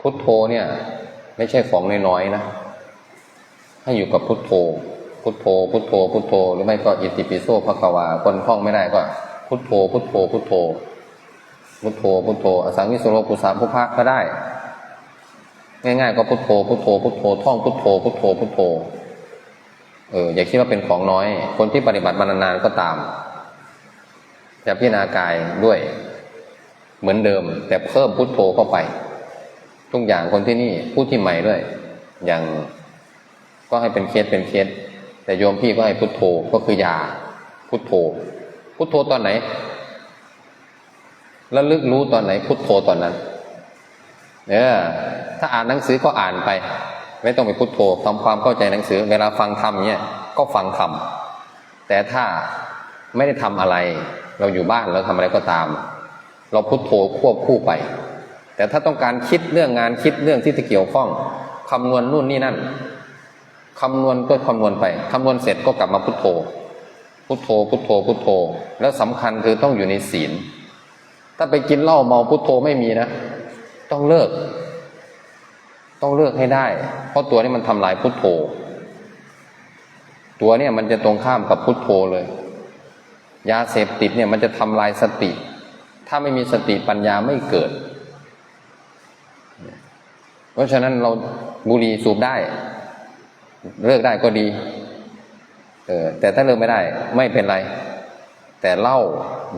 พุทโธเนี่ย ไม่ใช่ของน้อยๆนะ ให้อยู่กับพุทโธ พุทโธ พุทโธ พุทโธ หรือไม่ก็อิติปิโสภควา คนท่องไม่ได้ก็ พุทโธ พุทโธ พุทโธ พุทโธ พุทโธ อสังวิโสโลกุสาภุภะก็ได้ ง่ายๆก็พุทโธ พุทโธ พุทโธ ท่องพุทโธ พุทโธ พุทโธ เออ อย่าคิดว่าเป็นของน้อย คนที่ปฏิบัติมานานๆก็ตาม จะพิจารณากายด้วย เหมือนเดิม แต่เพิ่มพุทโธเข้าไป ทุกอย่างคนที่นี่พูดที่ใหม่ด้วย อย่างก็ให้เป็นเคสเป็นเคสแต่โยมพี่ก็ให้พุทโธก็คือยาพุทโธ พุทโธตอนไหน แล้วลึกรู้ตอนไหน พุทโธตอนนั้นเออถ้าอ่านหนังสือก็อ่านไป ไม่ต้องไปพุทโธทำความเข้าใจหนังสือ เวลาฟังธรรมเนี่ยก็ฟังธรรมแต่ถ้าไม่ได้ทำอะไร เราอยู่บ้านเราทำอะไรก็ตาม เราพุทโธควบคู่ไป แต่ถ้าต้องการคิดเรื่องงานคิดเรื่องที่จะเกี่ยวข้องคำนวณนู่นนี่นั่นคำนวณก็คำนวณไปคำนวณเสร็จก็กลับมาพุทโธ พุทโธ พุทโธ พุทโธ แล้วสำคัญคือต้องอยู่ในศีล ถ้าไปกินเหล้าเมาพุทโธไม่มีนะ ต้องเลิก ต้องเลิกให้ได้ เพราะตัวนี้มันทำลายพุทโธ ตัวเนี่ยมันจะตรงข้ามกับพุทโธเลย ยาเสพติดเนี่ยมันจะทำลายสติ ถ้าไม่มีสติปัญญาไม่เกิด เพราะฉะนั้นเราบุหรี่สูบได้ เลิกได้ก็ดี เออแต่ถ้าเลิกไม่ได้ไม่เป็นไร แต่เหล้า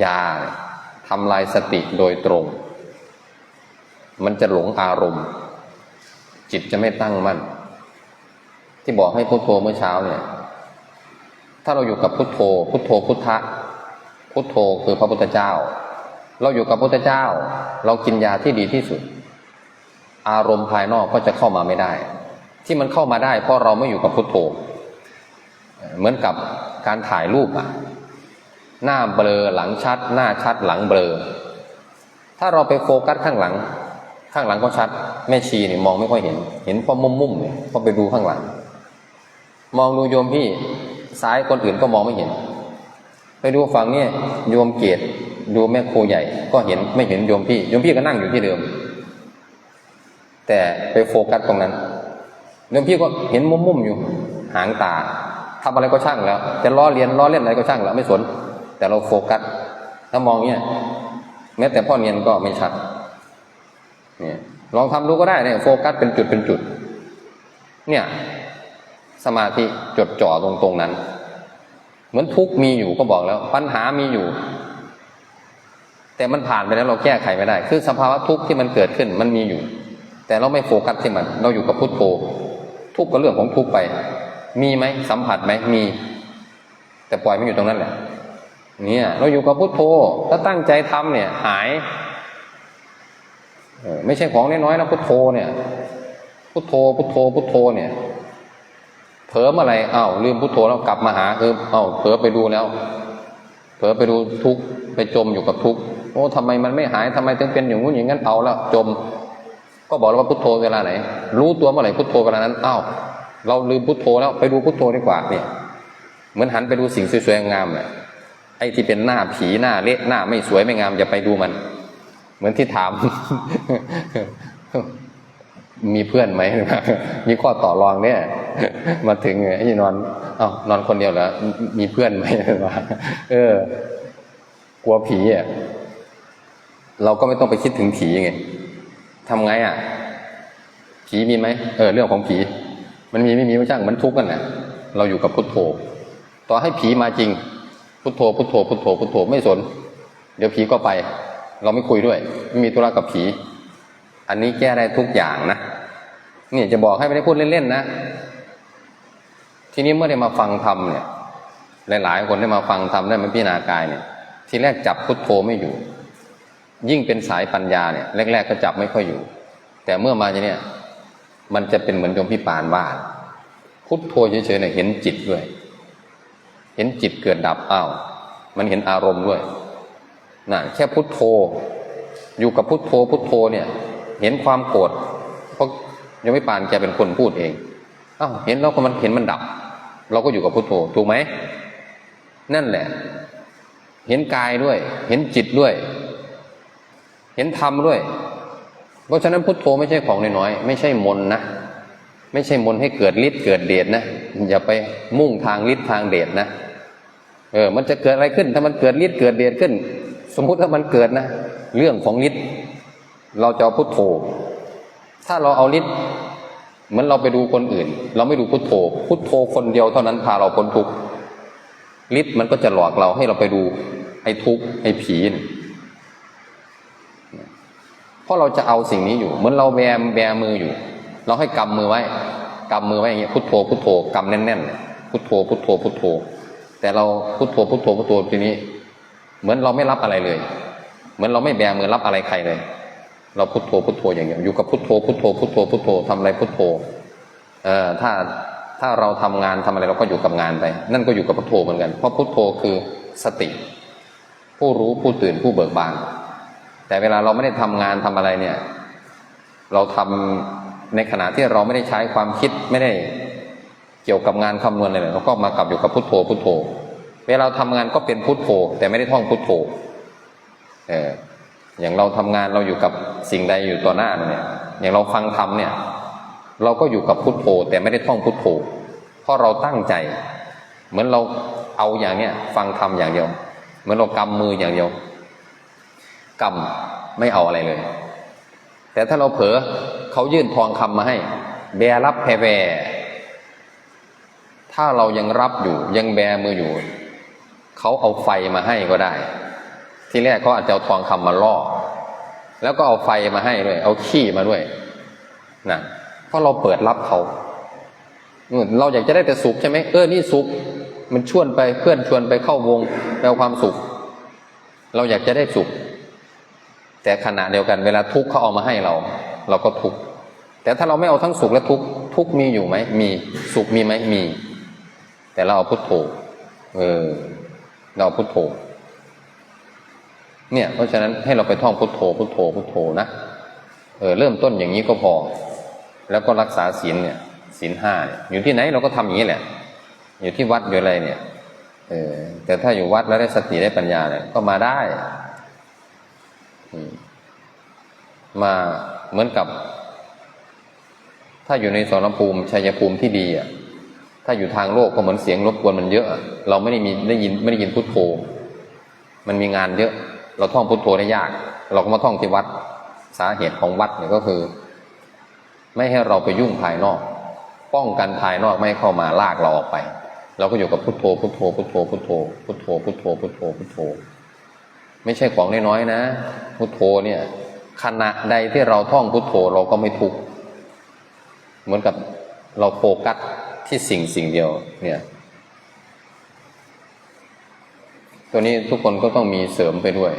ยาทำลายสติโดยตรง มันจะหลงอารมณ์ จิตจะไม่ตั้งมั่น ที่บอกให้พุโทโธเมื่อเช้าเนี่ยถ้าเราอยู่กับพุทโธ พุทโธพุทธะ พุทโธคือพระพุทธเจ้า เราอยู่กับพระพุทธเจ้า เรากินยาที่ดีที่สุด อารมณ์ภายนอกก็จะเข้ามาไม่ได้ ที่มันเข้ามาได้ เพราะเราไม่อยู่กับพุทโธ เหมือนกับการถ่ายรูปอะหน้าเบลอหลังชัด หน้าชัดหลังเบลอ ถ้าเราไปโฟกัสข้างหลัง ข้างหลังก็ชัด แม่ชีเนี่ยมองไม่ค่อยเห็น เห็นพราะมุมมุมๆเนี่ยพราะไปดูข้างหลัง มองดูโยมพี่ซ้ายคนอื่นก็มองไม่เห็น ไปดูฝั่งเนี่ยโยมเกต ดูแม่ครูใหญ่ ก็เห็นไม่เห็นโยมพี่โยมพี่ก็นั่งอยู่ที่เดิม แต่ไปโฟกัสตรงนั้นโยมพี่ก็เห็นมุมมุมๆอยู่ หางตาทำอะไรก็ช่างแล้วจะล้อเลียนล้อเล่นอะไรก็ช่างแล้วไม่สน แต่เราโฟกัส ถ้ามองเนี่ยแม้แต่พ่อเนียนก็ไม่ชัดเนี่ยลองทำดูก็ได้เนี่ยโฟกัสเป็นจุดเป็นจุด เนี่ย สมาธิจดจ่อตรงตรงนั้น เหมือนทุกมีอยู่ก็บอกแล้ว ปัญหามีอยู่ แต่มันผ่านไปแล้วเราแก้ไขไม่ได้ คือสภาวะทุกข์ที่มันเกิดขึ้นมันมีอยู่ แต่เราไม่โฟกัสที่มัน เราอยู่กับพุทโธทุกข์ก็เรื่องของทุกข์ไป มีไหมสัมผัสไหมมี แต่ปล่อยมันอยู่ตรงนั้นแหละเนี่ยเราอยู่กับพุทโธถ้าตั้งใจทำเนี่ย หายเออไม่ใช่ของน้อยๆนะพุทโธเนี่ย พุทโธพุทโธพุทโธเนี่ยเผลอเมื่อไร่อ้าวลืมพุทโธแล้วกลับมาหาคืออ้าวเผลอไปดูแล้ว เผลอไปดูทุกข์ไปจมอยู่กับทุกข์ อ้ทำไมมันไม่หายทำไมถึงเป็นอย่างงู้นอย่างนั้นเอาแล้วจม ก็บอกแล้วว่าพุทโธเวลาไหน รู้ตัวเมื่อไหร่พุทโธเวลานั้นอ้าวเราลืมพุทโธแล้วไปดูพุทโธดีกว่าเนี่ยเหมือนหันไปดูสิ่งสวยๆงามเลยไอ้ที่เป็นหน้าผีหน้าเละหน้าไม่สวยไม่งามอย่าไปดูมัน เหมือนที่ถาม มีเพื่อนไหมมีข้อต่อรองเนี่ย มาถึงไอ้นี่นอนอ้าวนอนคนเดียวเหรอมีเพื่อนไหมวะเออกลัวผีอะ เราก็ไม่ต้องไปคิดถึงผีไงทำไงอะ ผีมีไหมเออเรื่องของผี มันมีไม่มีไม่ช่างมันทุกข์กันน่ะเราอยู่กับพุทโธ ต่อให้ผีมาจริง พุทโธพุทโธพุทโธพุทโธไม่สน เดี๋ยวผีก็ไป เราไม่คุยด้วย ไม่มีธุระกับผี อันนี้แก้ได้ทุกอย่างนะนี่จะบอกให้ไม่ได้พูดเล่นๆนะ ทีนี้เมื่อได้มาฟังธรรมเนี่ย หลายๆคนได้มาฟังธรรมได้มาพิจารณากายเนี่ย ทีแรกจับพุทโธไม่อยู่ ยิ่งเป็นสายปัญญาเนี่ยแรก ๆ ก็จับไม่ค่อยอยู่ แต่เมื่อมาเนี่ยมันจะเป็นเหมือนโยมพี่ปานว่าพุทโธเฉยๆเนี่ยเห็นจิตด้วย เห็นจิตเกิดดับอ้าวมันเห็นอารมณ์ด้วยน่ะแค่พุทโธ อยู่กับพุทโธพุทโธเนี่ย เห็นความโกรธเพราะยังไม่ปานแกเป็นคนพูดเองอ้าวเห็นแล้วก็มันเห็นมันดับ เราก็อยู่กับพุทโธถูกไหมนั่นแหละ เห็นกายด้วย เห็นจิตด้วย เห็นธรรมด้วย เพราะฉะนั้นพุทโธไม่ใช่ของน้อยๆไม่ใช่มนนะ ไม่ใช่มนให้เกิดฤทธิ์เกิดเดชนะ อย่าไปมุ่งทางฤทธิ์ทางเดชนะ เออ มันจะเกิดอะไรขึ้น ถ้ามันเกิดฤทธิ์เกิดเดชขึ้น สมมุติถ้ามันเกิดนะ เรื่องของฤทธิ์เราจะพุทโธ ถ้าเราเอาฤทธิ์เหมือนเราไปดูคนอื่น เราไม่ดูพุทโธ พุทโธคนเดียวเท่านั้นพาเราพ้นทุกข์ฤทธิ์มันก็จะหลอกเราให้เราไปดูไอ้ทุกข์ไอ้ผีน่ะ เพราะเราจะเอาสิ่งนี้อยู่ เหมือนเราแบมแบมืออยู่ เราให้กำมือไว้กำมือไว้อย่างเงี้ยพุทโธพุทโธกำแน่นๆพุทโธพุทโธพุทโธ แต่เราพุทโธพุทโธพุทโธทีนี้ เหมือนเราไม่รับอะไรเลย เหมือนเราไม่แบมือรับอะไรใครเลย เราพุทโธพุทโธอย่างเดียอยู่กับพุทโธพุทโธพุทโธพุทโธทำอะไรพุทโธเอ่อถ้าถ้าเราทำงานทำอะไรเราก็อยู่กับงานไป นั่นก็อยู่กับพุทโธเหมือนกัน เพราะพุทโธคือสติ ผู้รู้ผู้ตื่นผู้เบิกบาน แต่เวลาเราไม่ได้ทำงานทำอะไรเนี่ย เราทำในขณะที่เราไม่ได้ใช้ความคิดไม่ได้เกี่ยวกับงานคำนวณอะไรเลยเราก็มากลับอยู่กับพุทโธพุทโธ เวลาทำงานก็เป็นพุทโธ แต่ไม่ได้ท่องพุทโธเอออย่างเราทำงานเราอยู่กับสิ่งใดอยู่ต่อหน้าเนี่ย อย่างเราฟังธรรมเนี่ย เราก็อยู่กับพุทโธ แต่ไม่ได้ท่องพุทโธ เพราะเราตั้งใจ เหมือนเราเอาอย่างเนี้ยฟังธรรมอย่างเดียว เหมือนเรากำมืออย่างเดียว กำไม่เอาอะไรเลย แต่ถ้าเราเผลอเขายื่นทองคำมาให้ แบรับแพรแบถ้าเรายังรับอยู่ยังแบมืออยู่ เขาเอาไฟมาให้ก็ได้ ที่แรกเขาอาจจะเอาทองคำมาล่อแล้วก็เอาไฟมาให้ด้วย เอาขี้มาด้วยนะเพราะเราเปิดรับเขาเราอยากจะได้แต่สุขใช่ไหมเออนี่สุข มันชวนไปเพื่อนชวนไปเข้าวงแปลความสุข เราอยากจะได้สุข แต่ขณะเดียวกันเวลาทุกข์เขาเอามาให้เรา เราก็ทุกข์แต่ถ้าเราไม่เอาทั้งสุขและทุกข์ทุกข์มีอยู่ไหมมีสุขมีไหมมี แต่เราเอาพุทโธเออเราเอาพุทโธเนี่ยเพราะฉะนั้นให้เราไปท่องพุทโธพุทโธพุทโธนะเออเริ่มต้นอย่างนี้ก็พอ แล้วก็รักษาศีลเนี่ยศีลห้าเนี่ยอยู่ที่ไหนเราก็ทำอย่างนี้แหละ อยู่ที่วัดอยู่อะไรเนี่ยเออแต่ถ้าอยู่วัดแล้วได้สติได้ปัญญาเนี่ยก็มาได้ มาเหมือนกับ ถ้าอยู่ในสรภูมิชัยภูมิที่ดีอะถ้าอยู่ทางโลกก็เหมือนเสียงรบกวนมันเยอะ เราไม่ได้มีได้ยินไม่ได้ยินพุทโธ มันมีงานเยอะ เราท่องพุทโธได้ยาก เราก็มาท่องที่วัดสาเหตุของวัดเนี่ยก็คือ ไม่ให้เราไปยุ่งภายนอก ป้องกันภายนอกไม่เข้ามาลากเราออกไป เราก็อยู่กับพุทโธพุทโธพุทโธพุทโธพุทโธพุทโธพุทโธพุทโธ ไม่ใช่ของน้อยๆนะ พุทโธเนี่ยขณะใดที่เราท่องพุทโธเราก็ไม่ทุกข์เหมือนกับเราโฟกัสที่สิ่งสิ่งเดียวเนี่ยตัวนี้ทุกคนก็ต้องมีเสริมไปด้วย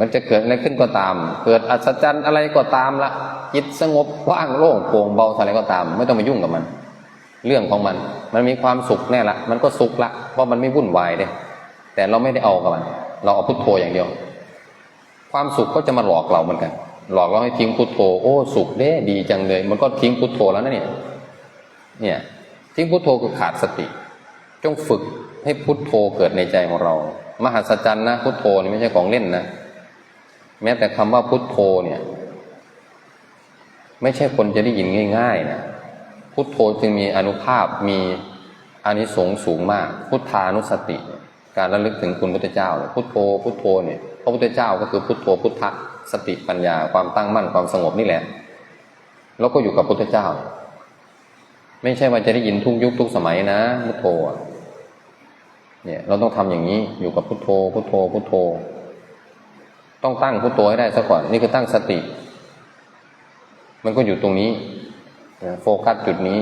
มันจะเกิดอะไรขึ้นก็ตาม เกิดอัศจรรย์อะไรก็ตามละจิตสงบว่างโล่งโปร่งเบาอะไรก็ตาม ไม่ต้องไปยุ่งกับมัน เรื่องของมัน มันมีความสุขแน่ละ มันก็สุขละ เพราะมันไม่วุ่นวายเด้ แต่เราไม่ได้เอากับมัน เราเอาพุทโธอย่างเดียว ความสุขก็จะมาหลอกเราเหมือนกัน หลอกเราให้ทิ้งพุทโธ โอ้สุขเด้ดีจังเลย มันก็ทิ้งพุทโธแล้วนะเนี่ยเนี่ยทิ้งพุทโธคือขาดสติ จงฝึกให้พุทโธเกิดในใจของเรา มหัศจรรย์นะพุทโธนี่ไม่ใช่ของเล่นนะแม้แต่คำว่าพุทโธเนี่ย ไม่ใช่คนจะได้ยินง่ายๆนะพุทโธจึงมีอนุภาพมีอานิสงส์สูงมาก พุทธานุสติ การระลึกถึงคุณพุทธเจ้าเนี่ยพุทโธพุทโธเนี่ยพระพุทธเจ้าก็คือพุทโธพุทธะสติปัญญาความตั้งมั่นความสงบนี่แหละ แล้วก็อยู่กับพุทธเจ้า ไม่ใช่ว่าจะได้ยินทุกยุคทุกสมัยนะพุทโธเนี่ยเราต้องทำอย่างนี้อยู่กับพุทโธ พุทโธพุทโธ ต้องตั้งพุทโธให้ได้ซะก่อนนี่คือตั้งสติ มันก็อยู่ตรงนี้โฟกัสจุดนี้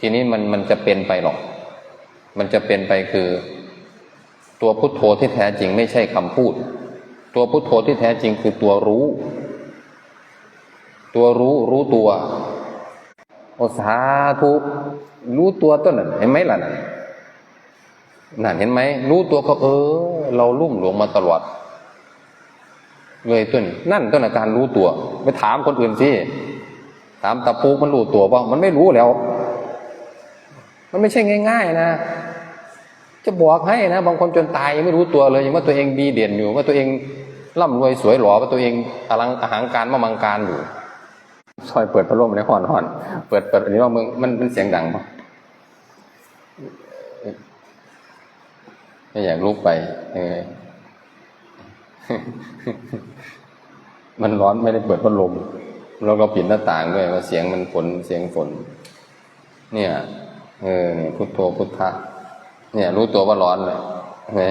ทีนี้มันมันจะเป็นไปหรอก มันจะเป็นไปคือ ตัวพุทโธที่แท้จริงไม่ใช่คำพูด ตัวพุทโธที่แท้จริงคือตัวรู้ ตัวรู้รู้ตัวโอสาธุรู้ตัวต้นนั้นเห็นไหมล่ะนั่นนั่นเห็นไหมรู้ตัวเขาเออ เราลุ่มหลงมาตลอดเลยต้นนั่นต้นอาการรู้ตัว ไปถามคนอื่นสิถามตะปูมันรู้ตัวป่ะมันไม่รู้แล้ว มันไม่ใช่ง่าย ๆ นะ จะบอกให้นะ บางคนจนตายยังไม่รู้ตัวเลยยังว่าตัวเองดีเด่นอยู่ว่าตัวเองร่ำรวยสวยหล่อว่าตัวเองอลังอาหารการมามังการอยู่ซอยเปิดพัดลมในห่อนห่อนเปิดเปิดอันนี้ว่ามึงมันมันเสียงดังปะไม่อยากลุกไป เออ มันร้อนไม่ได้เปิดพัดลมแล้วก็ปิดหน้าต่างด้วยว่าเสียงมันฝนเสียงฝน เนี่ย เออเนี่ยพุทโธพุทธะ เนี่ย รู้ตัวว่าร้อนเลยเห็นไหม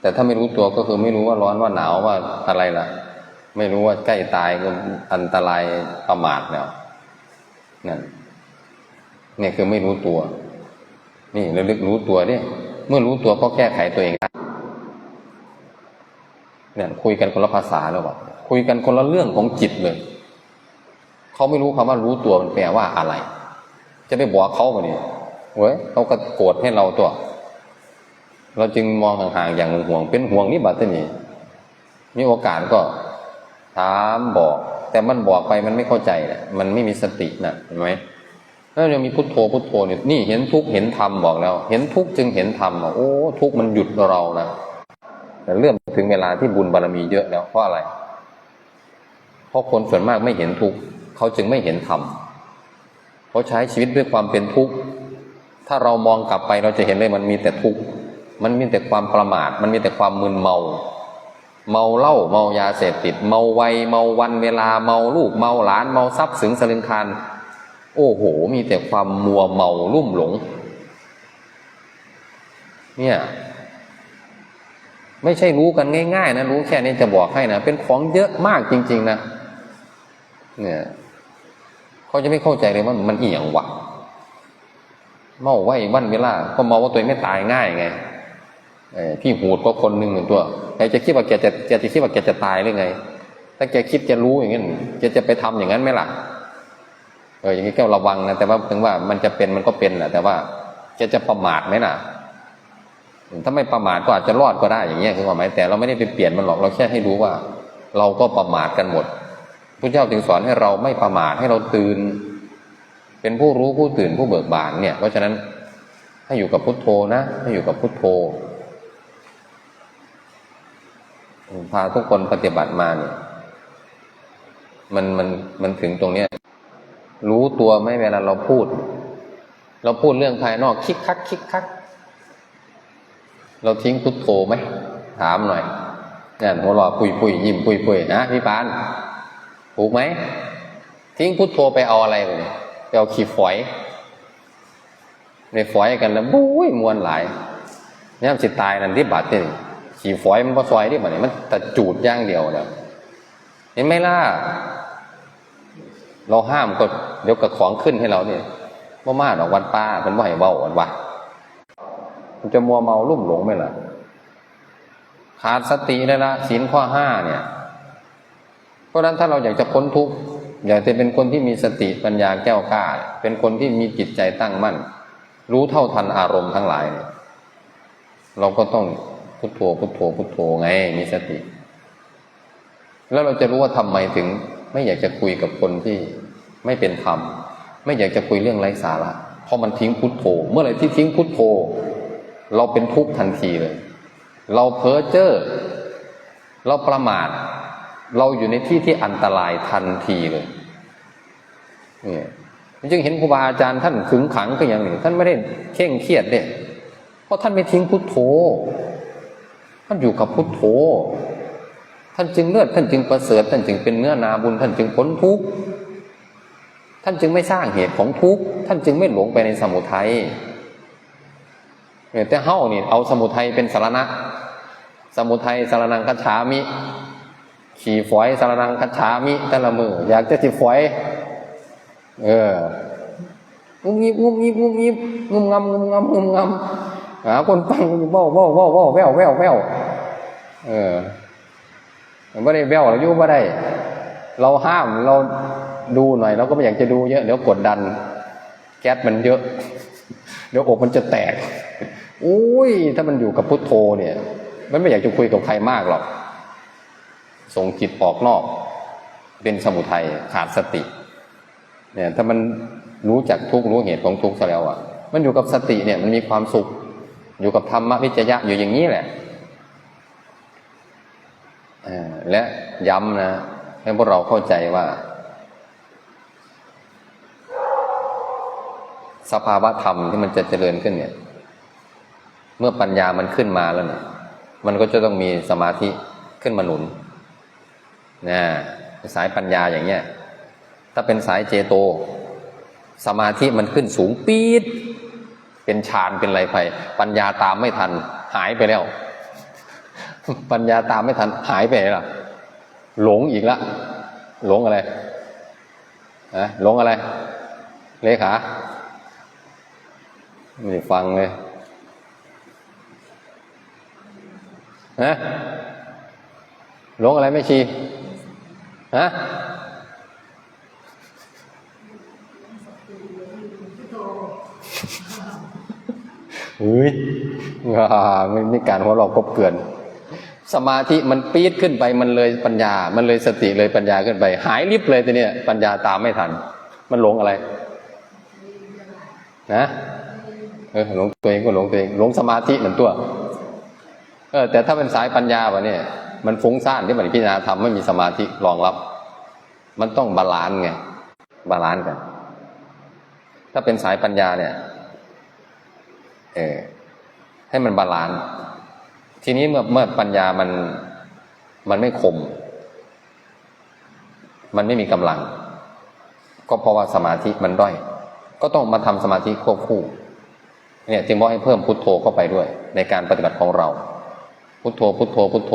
แต่ถ้าไม่รู้ตัวก็คือไม่รู้ว่าร้อนว่าหนาวว่าอะไรล่ะ ไม่รู้ว่าใกล้ตายก็อันตรายประมาทแล้วนั่นเนี่ยคือไม่รู้ตัว นี่ระลึกรู้ตัวเนี่ยเมื่อรู้ตัวก็แก้ไขตัวเองได้เนี่ยคุยกันคนละภาษาแล้ววะคุยกันคนละเรื่องของจิตเลยเขาไม่รู้คำว่ารู้ตัวมันแปลว่าอะไร จะไปบอกเขามาเนี่ย เว้ยเขาก็โกรธให้เราตัว เราจึงมองห่างๆอย่างห่วง เป็นห่วงนี่บัดนี้มีโอกาสก็ถามบอก แต่มันบอกไปมันไม่เข้าใจนะมันไม่มีสตินะเห็นไหมแล้วยังมีพุทโธพุทโธเนี่ยนี่เห็นทุกเห็นธรรมบอกแล้ว เห็นทุกจึงเห็นธรรมโอ้ทุกมันหยุดเรานะแต่เรื่องถึงเวลาที่บุญบารมีเยอะแล้วเพราะอะไร เพราะคนส่วนมากไม่เห็นทุกเขาจึงไม่เห็นธรรมเขาใช้ชีวิตด้วยความเป็นทุกข์ ถ้าเรามองกลับไปเราจะเห็นเลยมันมีแต่ทุกข์มันมีแต่ความประมาท มันมีแต่ความมึนเมา เมาเหล้าเมายาเสพติด เมาวัยเมาวันเวลาเมาลูกเมาหลานเมาทรัพย์สินสลึงคารโอ้โห มีแต่ความมัวเมาลุ่มหลง เนี่ยไม่ใช่รู้กันง่าย ๆ นะรู้แค่นี้จะบอกให้นะเป็นของเยอะมากจริง ๆ นะเนี่ยเขาจะไม่เข้าใจเลยว่ามันเอียงวะ เมาไว้วันเวลา ก็เมาว่าตัวเองไม่ตายง่ายไงพี่หูดก็คนหนึ่งหนึ่งตัวใครจะคิดว่าแกจะแกจะคิดว่าแกจะตายหรือไง ถ้าแกคิดจะรู้อย่างนั้นแกจะไปทำอย่างนั้นไหมล่ะเอออย่างนี้แกระวังนะแต่ว่าถึงว่ามันจะเป็นมันก็เป็นแหละแต่ว่าแกจะประมาทไหมล่ะถ้าไม่ประมาทก็อาจจะรอดก็ได้อย่างเงี้ยคือความหมายแต่เราไม่ได้ไปเปลี่ยนมันหรอกเราแค่ให้รู้ว่า เราก็ประมาทกันหมดพระเจ้าถึงสอนให้เราไม่ประมาทให้เราตื่น เป็นผู้รู้ผู้ตื่นผู้เบิกบานเนี่ย เพราะฉะนั้นให้อยู่กับพุทโธนะ ให้อยู่กับพุทโธพาทุกคนปฏิบัติมาเนี่ย มันมันมันถึงตรงเนี้ยรู้ตัวไหมเวลาเราพูด เราพูดเรื่องภายนอกคิกคักคิกคัก เราทิ้งพุทโธไหมถามหน่อยเนี่ยหัวเราปุยปุยยิ้มปุยปุยนะพี่ปานถูกไหมทิ้งพุทโธไปเอาอะไรไปไเอาขี้ฝอยในฝอยกันแล้วบุ้ยมวนหลายเนี่ยสิตายนั่นที่บาดเนี่ยขี้ฝอยมันพอซอยที่บาดเนี่ยมันแต่จูดย่างเดียวแล้วเห็นไหมล่ะเราห้ามก็เดี๋ยวกับของขึ้นให้เราเนี่ยว่มาดอกวันป้าเป็นว่าให้เบาวันวะมันจะมัวเมาลุ่มหลงไหมล่ะขาดสติเลยละศีลข้อห้าเนี่ย เพราะฉะนั้นถ้าเราอยากจะพ้นทุกข์ อยากจะเป็นคนที่มีสติปัญญาแก้วกล้า เป็นคนที่มีจิตใจตั้งมั่น รู้เท่าทันอารมณ์ทั้งหลาย เราก็ต้องพุทโธพุทโธพุทโธไง มีสติ แล้วเราจะรู้ว่าทำไมถึง ไม่อยากจะคุยกับคนที่ไม่เป็นธรรม ไม่อยากจะคุยเรื่องไร้สาระ เพราะมันทิ้งพุทโธ เมื่อไหร่ที่ทิ้งพุทโธ เราเป็นทุกข์ทันทีเลย เราเพ้อเจ้อ เราประมาท เราอยู่ในที่ที่อันตรายทันทีเลยเนี่ยจึงเห็นครูบาอาจารย์ท่านขึงขังก็อย่างหนึ่งท่านไม่ได้เข่งเครียดเนี่ยเพราะท่านไม่ทิ้งพุทโธ ท่านอยู่กับพุทโธ ท่านจึงเลือดท่านจึงประเสริฐท่านจึงเป็นเนื้อนาบุญ ท่านจึงพ้นทุกข์ท่านจึงไม่สร้างเหตุของทุกข์ท่านจึงไม่หลงไปในสมุทัยเนี่ยแต่เฮ้านี่เอาสมุทัยเป็นสารณะ สมุทัยสารนังคัจฉามิ ขี่ฝอยสารนังคัจฉามิต่ละมือ อยากจะจิฝอย เอองุมงิบงุมงิบงุมงิบงุมงำงุมงำงุมงำหาคนฟังเบ้าเบ้าเบ้าเบ้าแววแววแววเออไม่ได้แววเราอยุ่ไม่ได้ เราห้ามเราดูหน่อยเราก็ไม่อยากจะดูเยอะเดี๋ยวกดดัน แก๊สมันเยอะ เดี๋ยวอกมันจะแตกอุ้ยถ้ามันอยู่กับพุทโธเนี่ย มันไม่อยากจะคุยกับใครมากหรอก ส่งจิตออกนอก เป็นสมุทัยขาดสติ เนี่ยถ้ามันรู้จักทุกรู้เหตุของทุกข์ซะแล้วอะ มันอยู่กับสติเนี่ยมันมีความสุข อยู่กับธรรมวิจยะอยู่อย่างนี้แหละและย้ำนะให้พวกเราเข้าใจว่า สภาวะธรรมที่มันจะเจริญขึ้นเนี่ย เมื่อปัญญามันขึ้นมาแล้วเนี่ย มันก็จะต้องมีสมาธิขึ้นมาหนุน นะสายปัญญาอย่างเงี้ย ถ้าเป็นสายเจโต สมาธิมันขึ้นสูงปี๊ดเป็นฌานเป็นอะไรไป ปัญญาตามไม่ทัน หายไปแล้ว ปัญญาตามไม่ทัน หายไปไหนล่ะ หลงอีกละหลงอะไรอะหลงอะไร เลขาไม่ฟังเลยฮะหลงอะไรไม่ชี ฮะเฮ้ยอ่าไม่มีการหัวเราะกบเกลื่อน สมาธิมันปี๊ดขึ้นไปมันเลยปัญญา มันเลยสติเลยปัญญาขึ้นไป หายลิบเลยทีเนี้ยปัญญาตามไม่ทัน มันหลงอะไร นะเออหลงตัวเองก็หลงตัวเองหลงสมาธิเหมือนตัว เออ แต่ถ้าเป็นสายปัญญาวะเนี่ย มันฟุ้งซ่านที่มันพิจารณาทำไม่มีสมาธิรองรับ มันต้องบาลานซ์ไง บาลานซ์กัน ถ้าเป็นสายปัญญาเนี่ย เออให้มันบาลานซ์ทีนี้เมื่อเมื่อปัญญามันมันไม่คม มันไม่มีกำลัง ก็เพราะว่าสมาธิมันด้อย ก็ต้องมาทำสมาธิควบคู่ เนี่ยจึงบอกให้เพิ่มพุทโธเข้าไปด้วย ในการปฏิบัติของเรา พุทโธ พุทโธ พุทโธ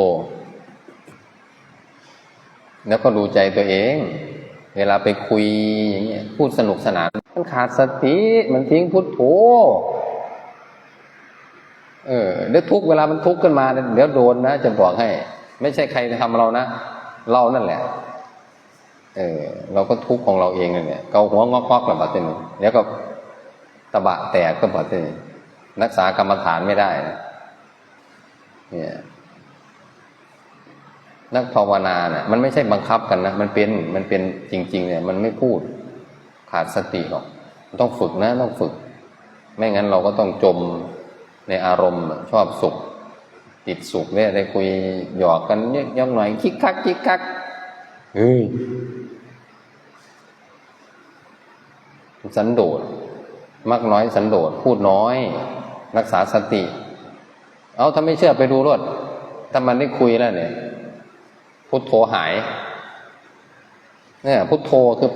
แล้วก็ดูใจตัวเอง เวลาไปคุยอย่างเงี้ยพูดสนุกสนาน มันขาดสติมันทิ้งพุทโธเออเดี๋ยวทุกเวลามันทุกข์ขึ้นมาเดี๋ยวโดนนะจะบอกให้ ไม่ใช่ใครทำเรานะเรานั่นแหละ เออ เราก็ทุกข์ของเราเองนั่นแหละเกาหัวงอกๆแบบบัดนี้แล้วก็ตะบะแตกก็บัดนี้รักษากรรมฐานไม่ได้ เนี่ย นักภาวนาเนี่ยมันไม่ใช่บังคับกันนะ มันเป็นมันเป็นจริง ๆ เนี่ย มันไม่พูดขาดสติหรอกต้องฝึกนะ ต้องฝึก ไม่งั้นเราก็ต้องจมในอารมณ์ชอบสุข ติดสุขเนี่ยได้คุยหยอกกันเยอะยหน่อยคิกคักคิกคักเฮ้ยสันโดษมากน้อยสันโดษพูดน้อย รักษาสติ เอาถ้าไม่เชื่อไปดูรถถ้ามันได้คุยแล้วเนี่ย พุทโธหายเนี่ยพุทโธคือ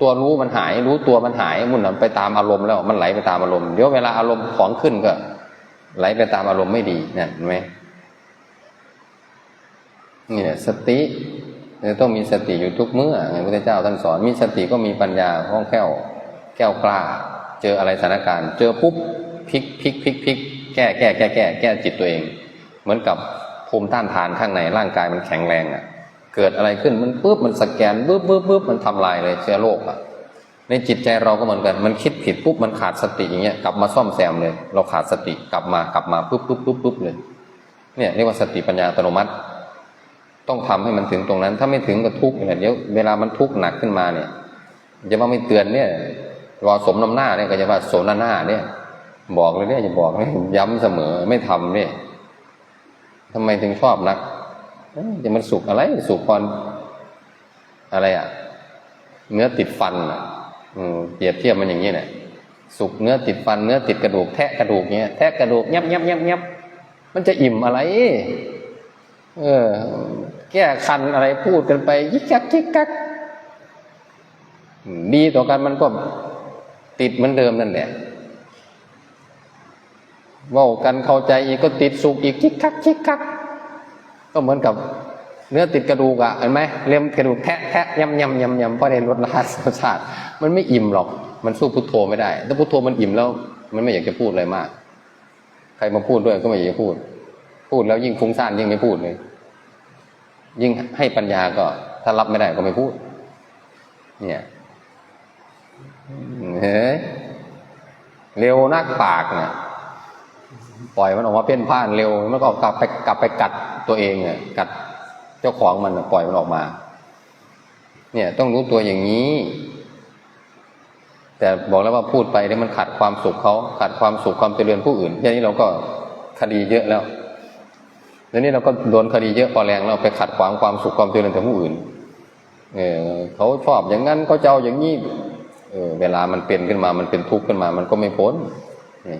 ตัวรู้มันหาย รู้ตัวมันหายมุนไปตามอารมณ์แล้วมันไหลไปตามอารมณ์เดี๋ยวเวลาอารมณ์ของขึ้นก็ ไหลไปตามอารมณ์ไม่ดีเนี่ยเห็นไหมนี่แหละสติจะต้องมีสติอยู่ทุกเมื่อไงพระพุทธเจ้าท่านสอนมีสติก็มีปัญญาคล่องแคล่วแก้วกล้า เจออะไรสถานการณ์ เจอปุ๊บพลิกพลิกพลิกพลิกแก้แก้แก้แก้แก้จิตตัวเอง เหมือนกับภูมิต้านทานข้างในร่างกายมันแข็งแรงอะ เกิดอะไรขึ้นมันปุ๊บมันสแกนปุ๊บปุ๊บปุ๊บมันทำลายเลยเชื้อโรคอะในจิตใจเราก็เหมือนกัน มันคิดผิดปุ๊บมันขาดสติอย่างเงี้ยกลับมาซ่อมแซมเลย เราขาดสติกลับมากลับมาปุ๊บปุ๊บปุ๊บปุ๊บเลยเนี่ยเรียกว่าสติปัญญาอัตโนมัติ ต้องทำให้มันถึงตรงนั้น ถ้าไม่ถึงก็ทุกข์เนี่ยเดี๋ยวเวลามันทุกข์หนักขึ้นมาเนี่ยจะว่าไม่เตือนเนี่ยรอสมน้ำหน้าเนี่ยก็จะว่าโสนหน้าเนี่ย บอกเลยเนี่ยจะบอกเลยย้ำเสมอไม่ทำเนี่ยทำไมถึงชอบนัก เอ้ยจะมันสุขอะไร สุขพรอะไรอะ เนื้อติดฟันอะอืมเปรียบเทียบมันอย่างนี้เนี่ยสุกเนื้อติดฟันเนื้อติดกระดูกแทะกระดูกเนี้ยแทะกระดูกยับยับยับยับมันจะอิ่มอะไร เออ แก้คันอะไรพูดกันไป ยิกกักยิกกักดีต่อกันมันก็ติดเหมือนเดิมนั่นแหละว่ากันเข้าใจอีกก็ติดสุกอีกคิกคักคิกคัก ก็เหมือนกับเนื้อติดกระดูกอะเห็นไหมเล็มกระดูกแทะแทะยำยำยำยำเพราะในรสรสชาติมันไม่อิ่มหรอก มันสู้พุทโธไม่ได้ ถ้าพุทโธมันอิ่มแล้ว มันไม่อยากจะพูดอะไรมาก ใครมาพูดด้วยก็ไม่อยากจะพูด พูดแล้วยิ่งฟุ้งซ่านยิ่งไม่พูดเลย ยิ่งให้ปัญญาก็ ถ้ารับไม่ได้ก็ไม่พูด เนี่ยเฮ้เร็วนักปากเนี่ย ปล่อยมันออกมาเพ่นพ่านเร็วมันก็กลับไปกลับไปกัดตัวเองเนี่ยกัดเจ้าของมันปล่อยมันออกมา เนี่ยต้องรู้ตัวอย่างนี้ แต่บอกแล้วว่าพูดไปเนี่ยมันขัดความสุขเขาขัดความสุขความเจริญผู้อื่นแค่นี้เราก็คดีเยอะแล้วเดี๋ยวนี้เราก็โดนคดีเยอะพอแรงเราไปขัดขวางความสุขความเจริญของผู้อื่น เออเขาชอบอย่างนั้นเขาเจะเอาอย่างนี้เออเวลามันเป็นขึ้นมามันเป็นทุกข์ขึ้นมา มันก็ไม่พ้นนี่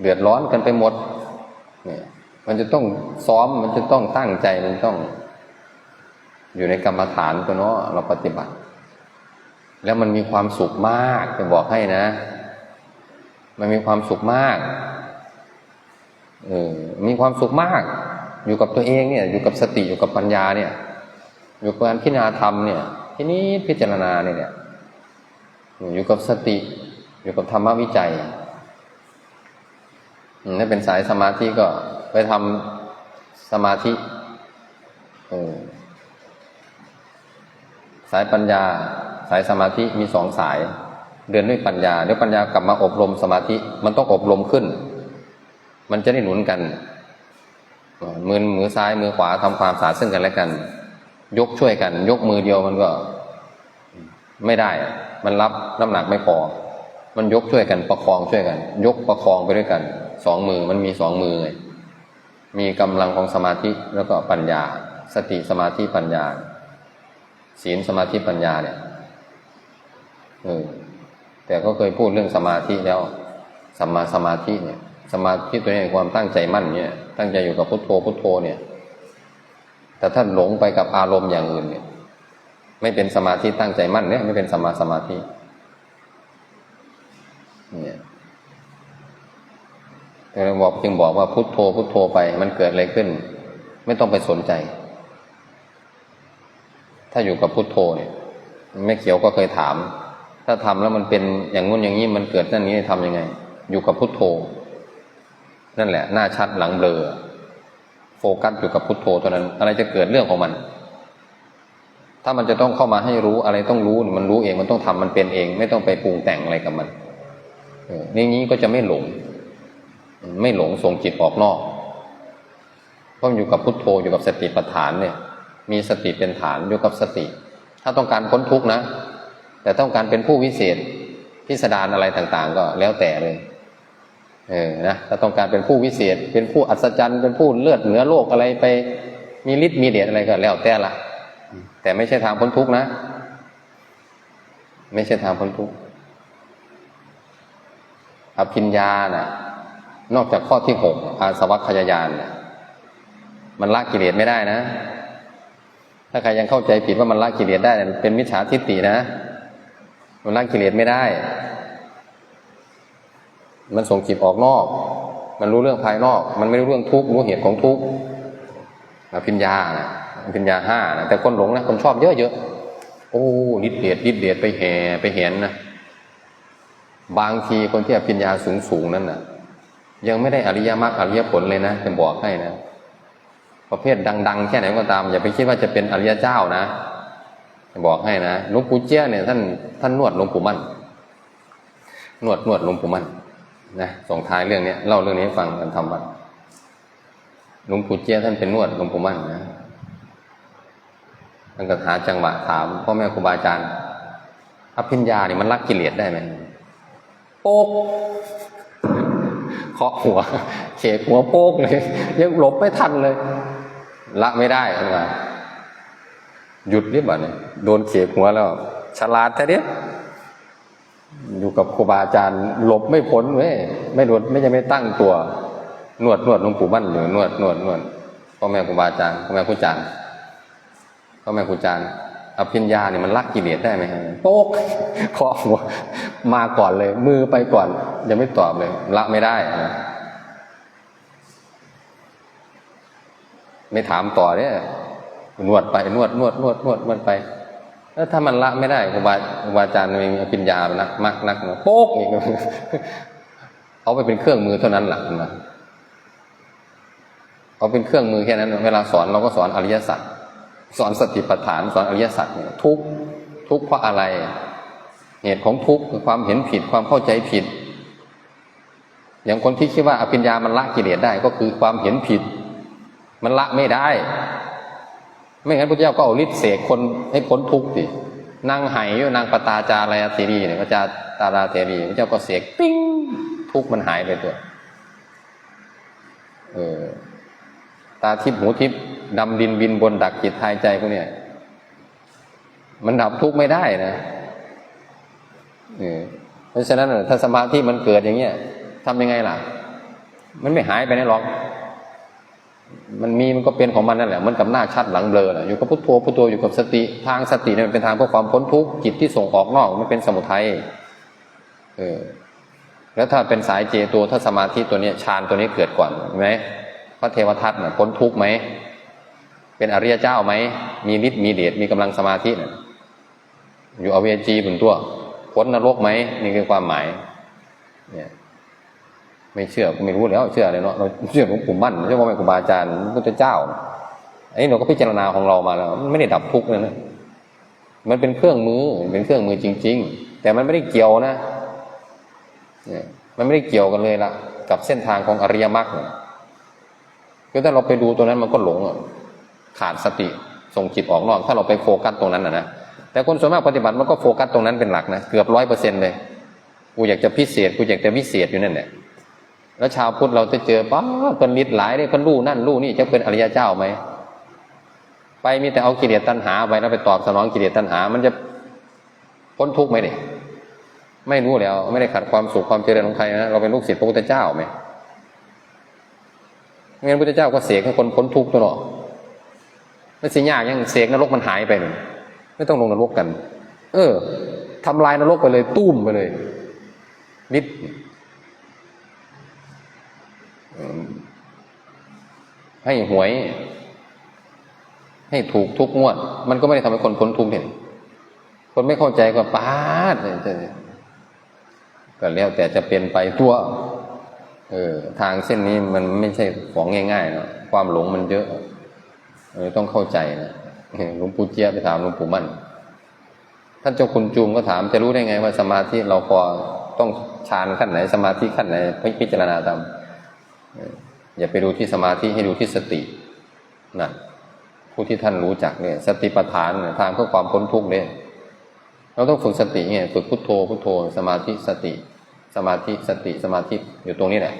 เดือดร้อนกันไปหมดเนี่ยมันจะต้องซ้อมมันจะต้องตั้งใจมันต้อง อยู่ในกรรมฐานก็เนาะเราปฏิบัติ แล้วมันมีความสุขมากจะบอกให้นะ มันมีความสุขมากเออมีความสุขมาก อยู่กับตัวเองเนี่ย อยู่กับสติอยู่กับปัญญาเนี่ย อยู่กับการพิจารณาธรรมเนี่ยทีนี้พิจารณาเนี่ยอยู่กับสติ อยู่กับธรรมวิจัย ถ้าเป็นสายสมาธิก็ไปทำสมาธิสายปัญญา สายสมาธิมีสองสาย เดินด้วยปัญญาเดี๋ยวปัญญากลับมาอบรมสมาธิ มันต้องอบรมขึ้น มันจะได้หนุนกันเอ่อมือมือซ้ายมือขวาทำความสะอาดซึ่งกันและกัน ยกช่วยกัน ยกมือเดียวมันก็ ไม่ได้ มันรับน้ำหนักไม่พอ มันยกช่วยกันประคองช่วยกัน ยกประคองไปด้วยกันสองมือมันมีสองมือไงมีกำลังของสมาธิแล้วก็ปัญญา สติสมาธิปัญญา ศีลสมาธิปัญญาเนี่ยเออแต่ก็เคยพูดเรื่องสมาธิแล้วสัมมาสมาธิเนี่ยสมาธิตัวนี้ความตั้งใจมั่นเนี่ย ตั้งใจอยู่กับพุทโธพุทโธเนี่ย แต่ถ้าหลงไปกับอารมณ์อย่างอื่นเนี่ย ไม่เป็นสมาธิตั้งใจมั่นเนี่ยไม่เป็นสมมาสมาธิเนี่ยแต่ เราบอกจึงบอกว่าพุทโธพุทโธไป มันเกิดอะไรขึ้น ไม่ต้องไปสนใจ ถ้าอยู่กับพุทโธเนี่ยแม่เขียวก็เคยถาม ถ้าทำแล้วมันเป็นอย่างงู้นอย่างนี้มันเกิดนั่นนี้ทำยังไง อยู่กับพุทโธ นั่นแหละ หน้าชัดหลังเบลอโฟกัสอยู่กับพุทโธเท่านั้น อะไรจะเกิดเรื่องของมัน ถ้ามันจะต้องเข้ามาให้รู้อะไรต้องรู้มันรู้เองมันต้องทำมันเป็นเอง ไม่ต้องไปปรุงแต่งอะไรกับมันเออนี้ก็จะไม่หลง ไม่หลงส่งจิตออกนอกเพราะมันอยู่กับพุทโธอยู่กับสติปัฏฐานเนี่ย มีสติเป็นฐานอยู่กับสติ ถ้าต้องการพ้นทุกข์นะ แต่ต้องการเป็นผู้วิเศษพิสดารอะไรต่างๆ ก็แล้วแต่เลยเออนะถ้าต้องการเป็นผู้วิเศษ เป็นผู้อัศจรรย์เป็นผู้เลือดเหนือโลกอะไรไป มีฤทธิ์มีเดชอะไรก็แล้วแต่ละแต่ไม่ใช่ทางพ้นทุกข์นะ ไม่ใช่ทางพ้นทุกข์อภิญญาน่ะ นอกจากข้อที่หกอาสวัคยายานน่ะมันละกิเลสไม่ได้นะ ถ้าใครยังเข้าใจผิดว่ามันละกิเลสได้เนี่ยเป็นมิจฉาทิฏฐินะ มันละกิเลสไม่ได้ มันส่งจิตออกนอก มันรู้เรื่องภายนอก มันไม่รู้เรื่องทุกข์รู้เหตุของทุกข์อภิญญานะอภิญญาห้านะแต่คนหลงนะคนชอบเยอะเยอะโอ้นิดเดียดนิดเดียดไปแห่ไปเห็นนะบางทีคนที่อภิญญาสูงสูงๆนั่นน่ะ ยังไม่ได้อริยมรรคอริยผลเลยนะเป็นบอกให้นะ ประเภทดัง ๆ แค่ไหนก็ตาม อย่าไปคิดว่าจะเป็นอริยเจ้านะบอกให้นะหลวงปู่เจ้าเนี่ยท่านท่านนวดหลวงปู่มั่นนวดนวดหลวงปู่มั่นนะส่งท้ายเรื่องนี้เล่าเรื่องนี้ให้ฟังกันทำบัตรหลวงปู่เจ้าท่านเป็นนวดหลวงปู่มั่นนะท่านก็หาจังหวะถามพ่อแม่ครูบาอาจารย์อภิญญาเนี่ยมันลักกิเลสได้ไหมโป๊ก เคาะหัวเฉกหัวโป๊กเลยยังหลบไม่ทันเลย ละไม่ได้ท่านว่าหยุดนิดบ่เนี่ยโดนเขกหัวแล้ว ฉลาดแท้เนี้ยอยู่กับครูบาอาจารย์หลบไม่พ้นเว้ยไม่หลดไม่จะไม่ตั้งตัวนวดนวดหลวงปู่มั่นอยู่นวดนวดนวดพ่อแม่ครูบาอาจารย์พ่อแม่ครูอาจารย์พ่อแม่ครูอาจารย์ อภิญญาเนี่ยมันลักกิเลสได้ไหมฮะโป๊กเคาะหัวมาก่อนเลย มือไปก่อนยังไม่ตอบเลยละไม่ได้นะไม่ถามต่อเนี่ยนวดไปนวดนวดนวดนวดนวดไปแล้วถ้ามันละไม่ได้ครูบาครูบาอาจารย์มีอภิญญานักมักนักโป๊กอีกเขาไปเป็นเครื่องมือเท่านั้นแหละนะเขาเป็นเครื่องมือแค่นั้น เวลาสอนเราก็สอนอริยสัจ สอนสติปัฏฐานสอนอริยสัจเนี่ยทุกทุกเพราะอะไร เหตุของทุกคือความเห็นผิดความเข้าใจผิด อย่างคนที่คิดว่าอภิญญามันละกิเลสได้ก็คือความเห็นผิด มันละไม่ได้ ไม่งั้นพระเจ้าก็เอาฤทธิ์เสกคนให้พ้นทุกข์สินางไหอยู่นางปตาจารายเทรีเนี่ยพระเจ้าตาราเทรีพระเจ้าก็เสกปิ้งทุกข์มันหายไปตัวเออตาทิพย์หูทิพย์ ดำดินบินบนดักจิตทายใจพวกเนี้ยมันดับทุกข์ไม่ได้นะเออเพราะฉะนั้นถ้าสมาธิมันเกิดอย่างเงี้ยทำยังไงล่ะ มันไม่หายไปไหนหรอก มันมีมันก็เป็นของมันนั่นแหละมันกับหน้าชัดหลังเบลอแหละอยู่กับพุทโธพุทโธอยู่กับสติทางสติเนี่ยมันเป็นทางเพื่อความพ้นทุกข์จิตที่ส่งออกนอกมันเป็นสมุทัยเออแล้วถ้าเป็นสายเจตัวถ้าสมาธิตัวเนี้ยฌานตัวนี้เกิดก่อนเห็นไหมพระเทวทัตน่ะพ้นทุกข์ไหม เป็นอริยเจ้าไหม มีฤทธิ์มีเดชมีกำลังสมาธิน่ะอยู่อเวจีบนตัวพ้นนรกไหมนี่คือความหมาย เนี่ย ไม่เชื่อไม่รู้แล้ว เชื่ออะไรเนาะเราเชื่อหลวงปู่มั่นเชื่อว่าแม่ครูบาอาจารย์พระพุทธเจ้าอันนี้เราก็พิจารณาของเรามาแล้วมันไม่ได้ดับทุกข์เลยนะมันเป็นเครื่องมือเป็นเครื่องมือจริง ๆ แต่มันไม่ได้เกี่ยวนะเนี่ยมันไม่ได้เกี่ยวกันเลยละกับเส้นทางของอริยมรรคคือถ้าเราไปดูตัวนั้นมันก็หลงอะ ขาดสติส่งจิตออกนอก ถ้าเราไปโฟกัสตรงนั้นนะนะแต่คนส่วนมากปฏิบัติมันก็โฟกัสตรงนั้นเป็นหลักนะเกือบร้อยเปอร์เซ็นต์เลยกูอยากจะพิเศษกูอยากจะวิเศษอยู่นั่นแหละแล้วชาวพุทธเราจะเจอป้าเพิ่นนิดหลายเลยเพิ่นรู้นั่นรู้นี่จะเป็นอริยเจ้าไหมไปมีแต่เอากิเลสตัณหาไปแล้วไปตอบสนองกิเลสตัณหา มันจะพ้นทุกข์ไหมเนี่ยไม่รู้แล้ว ไม่ได้ขัดความสุขความเจริญของใครนะเราเป็นลูกศิษย์พระพุทธเจ้าไหมงั้นพระพุทธเจ้าก็เสกให้คนพ้นทุกข์ตัวเนาะไม่สิยากยังเสกนรกมันหายไปไม่ต้องลงนรกกัน เออทำลายนรกไปเลย ตุ้มไปเลยนิดให้หวย ให้ถูกทุกงวด มันก็ไม่ได้ทำให้คนพ้นทุกข์เห็น คนไม่เข้าใจก็ปาดเลยก็แล้วแต่จะเป็นไปตัว เออ ทางเส้นนี้มันไม่ใช่ของง่ายๆเนาะความหลงมันเยอะ เออต้องเข้าใจนะหลวงปู่เจี๊ยบไปถามหลวงปู่มั่น ท่านเจ้าคุณจูมก็ถามจะรู้ได้ไงว่าสมาธิเราพอต้องฌานขั้นไหน สมาธิขั้นไหนพิจารณาตามอย่าไปดูที่สมาธิให้ดูที่สตินะผู้ที่ท่านรู้จักเนี่ย สติปัฏฐานทางเพื่อความพ้นทุกข์เนี่ยเราต้องฝึกสติไงฝึกพุทโธพุทโธ สมาธิสติ สมาธิสติสมาธิอยู่ตรงนี้แหละ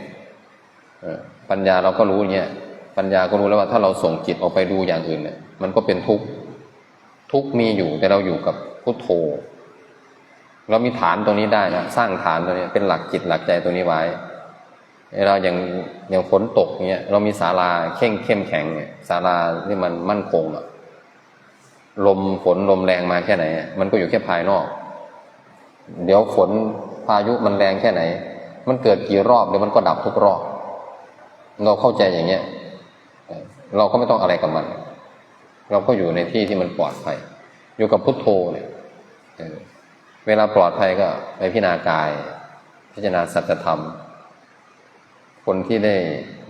ปัญญาเราก็รู้อย่างเงี้ย ปัญญาก็รู้แล้วว่าถ้าเราส่งจิตออกไปดูอย่างอื่นเนี่ยมันก็เป็นทุกข์ทุกข์มีอยู่แต่เราอยู่กับพุทโธ เรามีฐานตรงนี้ได้นะสร้างฐานตัวนี้เป็นหลักจิตหลักใจตัวนี้ไว้เราอย่างอย่างฝนตกเงี้ยเรามีศาลาเข่งเข้มแข็งเนี่ยศาลาที่มันมั่นคงอะลมฝนลมแรงมาแค่ไหน มันก็อยู่แค่ภายนอก เดี๋ยวฝนพายุมันแรงแค่ไหน มันเกิดกี่รอบเดี๋ยวมันก็ดับทุกรอบ เราเข้าใจอย่างเงี้ย เราก็ไม่ต้องอะไรกับมัน เราก็อยู่ในที่ที่มันปลอดภัย อยู่กับพุทโธเนี่ยเวลาปลอดภัยก็ไปพิจารณากาย พิจารณาสัจธรรม คนที่ได้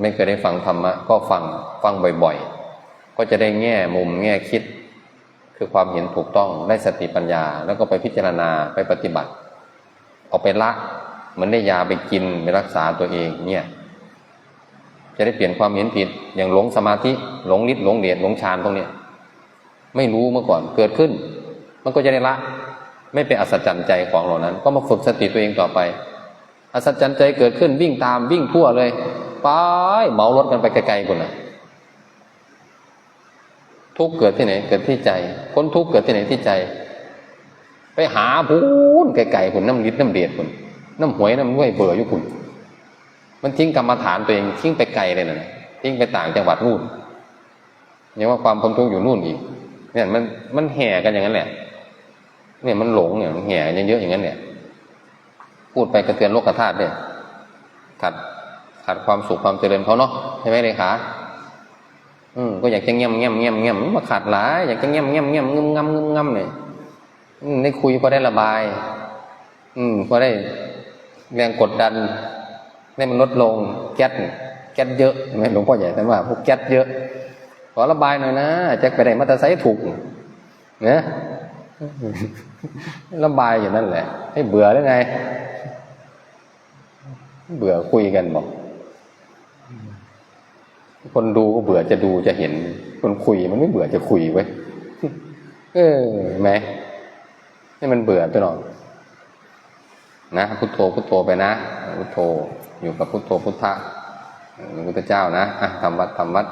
ไม่เคยได้ฟังธรรมะก็ฟังฟังบ่อยๆ ก็จะได้แง่มุมแง่คิด คือความเห็นถูกต้องได้สติปัญญา แล้วก็ไปพิจารณาไปปฏิบัติ เอาไปละเหมือนได้ยาไปกินไปรักษาตัวเองเนี่ย จะได้เปลี่ยนความเห็นผิด อย่างหลงสมาธิหลงฤทธิ์หลงเดชหลงฌานตรงเนี้ยไม่รู้เมื่อก่อนเกิดขึ้น มันก็จะได้ละ ไม่เป็นอัศจรรย์ใจของเหล่านั้น ก็มาฝึกสติตัวเองต่อไป อัศจรรย์ใจเกิดขึ้นวิ่งตามวิ่งทั่วเลยไปเหมารถกันไปไกลๆคนนะทุกเกิดที่ไหน เกิดที่ใจพ้นทุกเกิดที่ไหนที่ใจ ไปหาพูนไกลๆคุณน้ำลิดน้ำเดียดคุณน้ำหวยน้ำห้วยเบื่ออยู่คุณ มันทิ้งกรรมฐานตัวเองทิ้งไปไกลเลยนะทิ้งไปต่างจังหวัดนู่นยังว่าความพ้นทุกข์อยู่นู่นอีกเนี่ยมันมันแห่กันอย่างนั้นแหละเนี่ยมันหลงเนี่ยมันแห่กันเยอะอย่างนั้นเนี่ยพูดไปกระเทือนโลกธาตุเนี่ยขัดขัดความสุขความเจริญเขาเนาะใช่ไหมเลยคะอืมก็อยากจะเงียบเงียบเงียบเงียบมาขาดหลายอยากจะเงียบเงียบเงียบงึมงำงึมงำเนี่ยได้คุยพอได้ระบาย อืมพอได้แรงกดดัน ให้มันลดลงแก๊สแก๊สเยอะไหมหลวงพ่อใหญ่แต่ว่าพวกแก๊สเยอะ ขอระบายหน่อยนะจะไปไหนมาต่ไซถูกเนี่ยระบายอย่างนั้นแหละ ให้เบื่อหรือไง เบื่อคุยกันบอก คนดูก็เบื่อจะดูจะเห็น คนคุยมันไม่เบื่อจะคุยไว้เออไหมนี่มันเบื่อตัวหนอนนะพุโทโธพุโทโธไปนะพุโทโธ อยู่กับพุทโธพุทธะพระพุทธเจ้านะทำวัดทำวัด